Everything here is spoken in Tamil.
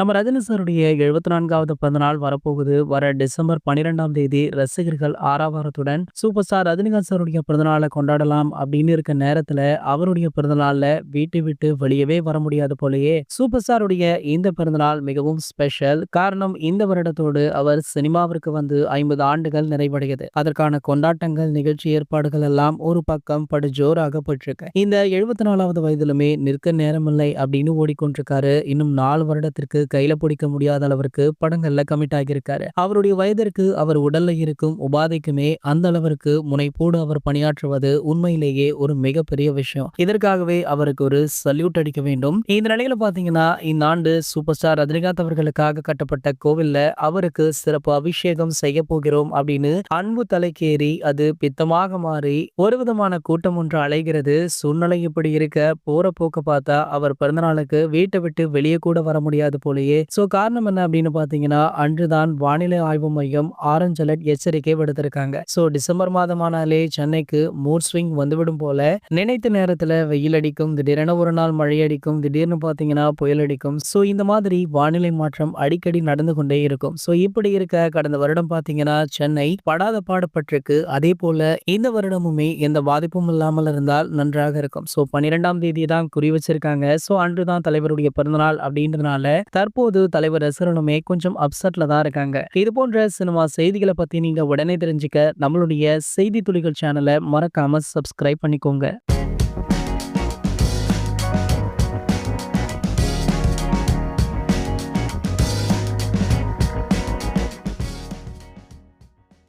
நம்ம ரஜினி சாருடைய 74வது பிறந்தநாள் வரப்போகுது. வர டிசம்பர் 12ஆம் தேதி ரசிகர்கள் ஆறாவாரத்துடன் சூப்பர் ஸ்டார் ரஜினிகாந்த் சாருடைய பிறந்தநாளை கொண்டாடலாம் அப்படின்னு இருக்க நேரத்துல, அவருடைய பிறந்தநாள்ல வீட்டை விட்டு வெளியவே வர முடியாது போலயே. சூப்பர் ஸ்டாருடைய இந்த பிறந்தநாள் மிகவும் ஸ்பெஷல். காரணம் இந்த வருடத்தோடு அவர் சினிமாவிற்கு வந்து 50 ஆண்டுகள் நிறைவடையது அதற்கான கொண்டாட்டங்கள், நிகழ்ச்சி ஏற்பாடுகள் எல்லாம் ஒரு பக்கம் படு ஜோராக போயிட்டு இந்த 74வது வயதிலுமே நிற்க நேரமில்லை அப்படின்னு ஓடிக்கொண்டிருக்காரு. இன்னும் நாலு வருடத்திற்கு கையில பிடிக்க முடியாத அளவிற்கு படங்கள்ல கமிட் ஆகியிருக்காரு. அவருடைய வயதிற்கு, அவர் உடல்ல இருக்கும் உபாதைக்குமே அந்த அளவிற்கு முனைப்போடு அவர் பணியாற்றுவது உண்மையிலேயே ஒரு மிகப்பெரிய விஷயம். இதற்காகவே அவருக்கு ஒரு சல்யூட் அடிக்க வேண்டும். இந்த நிலையில பாத்தீங்கன்னா இந்த ஆண்டு சூப்பர் ஸ்டார் ரஜினிகாந்த் அவர்களுக்காக கட்டப்பட்ட கோவில்ல அவருக்கு சிறப்பு அபிஷேகம் செய்ய போகிறோம் அப்படின்னு அன்பு தலைக்கேறி அது பித்தமாக மாறி ஒரு விதமான கூட்டம் ஒன்று அலைகிறது. சூழ்நிலை இப்படி இருக்க போற போக்க பார்த்தா அவர் பிறந்தநாளுக்கு வீட்டை விட்டு வெளியே கூட வர முடியாது போலயே. சோ காரணம் என்ன அப்படின்னு பார்த்தீங்கன்னா, அன்றுதான் வானிலை ஆய்வு மையம் ஆரஞ்ச் அலர்ட் எச்சரிக்கை விடுத்திருக்காங்க. சோ டிசம்பர் மாதமானாலே சென்னைக்கு மூட் ஸ்விங் வந்துவிடும் போல. நினைத்த நேரத்துல வெயில் அடிக்கும், திடீரென ஒரு நாள் மழை அடிக்கும், திடீர்னு பார்த்தீங்கன்னா புயல் அடிக்கும். சோ இந்த மாதிரி வானிலை மாற்றம் அடிக்கடி நடந்து கொண்டே இருக்கும். சோ இப்படி இருக்க கடந்த வருடம் பார்த்தீங்கன்னா, சென்னை படாத பாடுபட்டிருக்கு. அதே போல இந்த வருடமுமே எந்த பாதிப்பும் இல்லாமல் இருந்தால் நன்றாக இருக்கும். சோ 12ஆம் தேதி தான் குறி வச்சிருக்காங்க. சோ அன்றுதான் தலைவருடைய பிறந்தநாள் அப்படின்றதுனால தற்போது தலைவர் ரசிகர்களுமே கொஞ்சம் அப்செட்ல தான் இருக்காங்க. இது போன்ற சினிமா செய்திகளை பத்தி நீங்க உடனே தெரிஞ்சுக்க நம்மளுடைய செய்தி துளிகள் சேனலை மறக்காம சப்ஸ்கிரைப் பண்ணிக்கோங்க.